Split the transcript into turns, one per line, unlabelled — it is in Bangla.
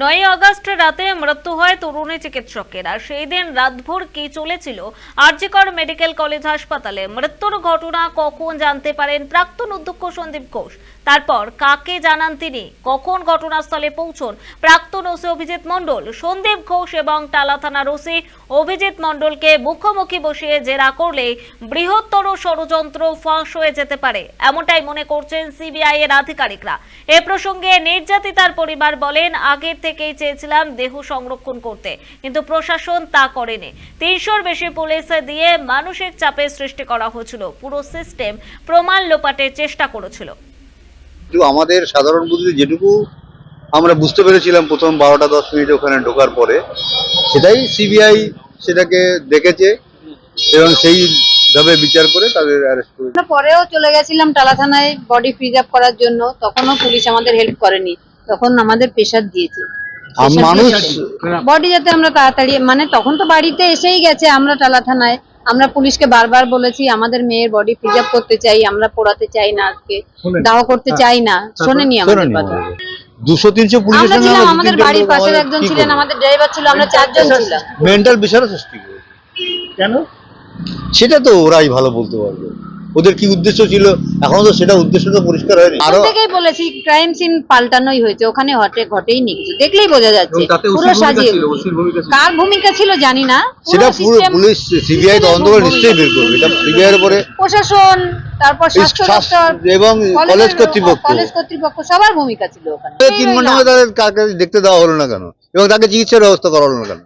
নয় আগস্ট রাতে মৃত্যু হয় তরুণী চিকিৎসকের। আর সেই দিন রাতভর কি চলেছিল? আরজিকর মেডিকেল কলেজ হাসপাতালে মৃত্যুর ঘটনা কখন জানতে পারেন প্রাক্তন অধ্যক্ষ সন্দীপ ঘোষ? তারপর কাকে জানান তিনি? কখন ঘটনাস্থলে পৌঁছন? প্রাক্তন ওসি অভিজিৎ মণ্ডল, সন্দীপ ঘোষ এবং টালা থানার ওসি অভিজিৎ মণ্ডলকে মুখোমুখি বসিয়ে জেরা করলে বৃহত্তর ষড়যন্ত্র ফাঁস হয়ে যেতে পারে, এমনটাই মনে করছেন সিবিআই এর আধিকারিকরা। এ প্রসঙ্গে নির্যাতিতার পরিবার বলেন আগের থেকেই চেয়েছিলাম দেহ সংরক্ষণ করতে কিন্তু প্রশাসন তা করেনি। তিনশোর বেশি পুলিশ দিয়ে মানসিক চাপের সৃষ্টি করা হয়েছিল। পুরো সিস্টেম প্রমাণ লোপাটের চেষ্টা করেছিল।
আমাদের সাধারণ বুদ্ধিতে যেটুকু আমরা বুঝতে পেরেছিলাম প্রথম বারোটা দশ মিনিট ওখানে ঢোকার পরে সেটাই সিবিআই সেটাকে দেখেছে এবং সেইভাবে বিচার করে তাদের অ্যারেস্ট করেছে।
আমরা পরেও চলে গেছিলাম টালা থানায় বডি প্রিজার্ভ করার জন্য তখনও পুলিশ আমাদের হেল্প করেনি। তখন আমাদের প্রেশার দিয়েছে।
মানুষ
বডি যাতে আমরা তাড়াতাড়ি মানে তখন তো বাড়িতে এসেই গেছে আমরা টালা থানায়। আমরা পুলিশকে বারবার বলেছি আমাদের মেয়ের বডি প্রিজার্ভ করতে চাই আমরা পোড়াতে চাই না আজকে। দাহ করতে চাই না। শোনেনি আমাদের কথা।
দুশো তিনশো
আমাদের বাড়ির
আমাদের
একজন ছিলেন আমাদের ড্রাইভার ছিল আমরা চারজন ছিলাম।
মেন্টাল বিষয়ের সৃষ্টি
কেন?
সেটা তো ওরাই ভালো বলতে পারবে। ওদের কি উদ্দেশ্য ছিল? এখনও তো সেটা উদ্দেশ্য তো পরিষ্কার হয়নি। আরও
থেকেই বলেছি ক্রাইম সিন পাল্টানোই হয়েছে। ওখানে হটে ঘটেই নি কিছু। দেখলেই বোঝা যাচ্ছে। পুরো সাজিয়ে কার ভূমিকা ছিল জানি না।
সেটা পুরো পুলিশ সিবিআই তদন্ত করে নিশ্চয়ই বের করবে। এটা সিবিআই এর উপরে
প্রশাসন তারপর স্বাস্থ্য দপ্তর
এবং কলেজ কর্তৃপক্ষ।
কলেজ কর্তৃপক্ষ সবার ভূমিকা ছিল ওখানে।
তিন ঘণ্টা তাদের কাকে দেখতে দেওয়া হলো না কেন? এবং তাকে চিকিৎসার ব্যবস্থা করা হলো না কেন?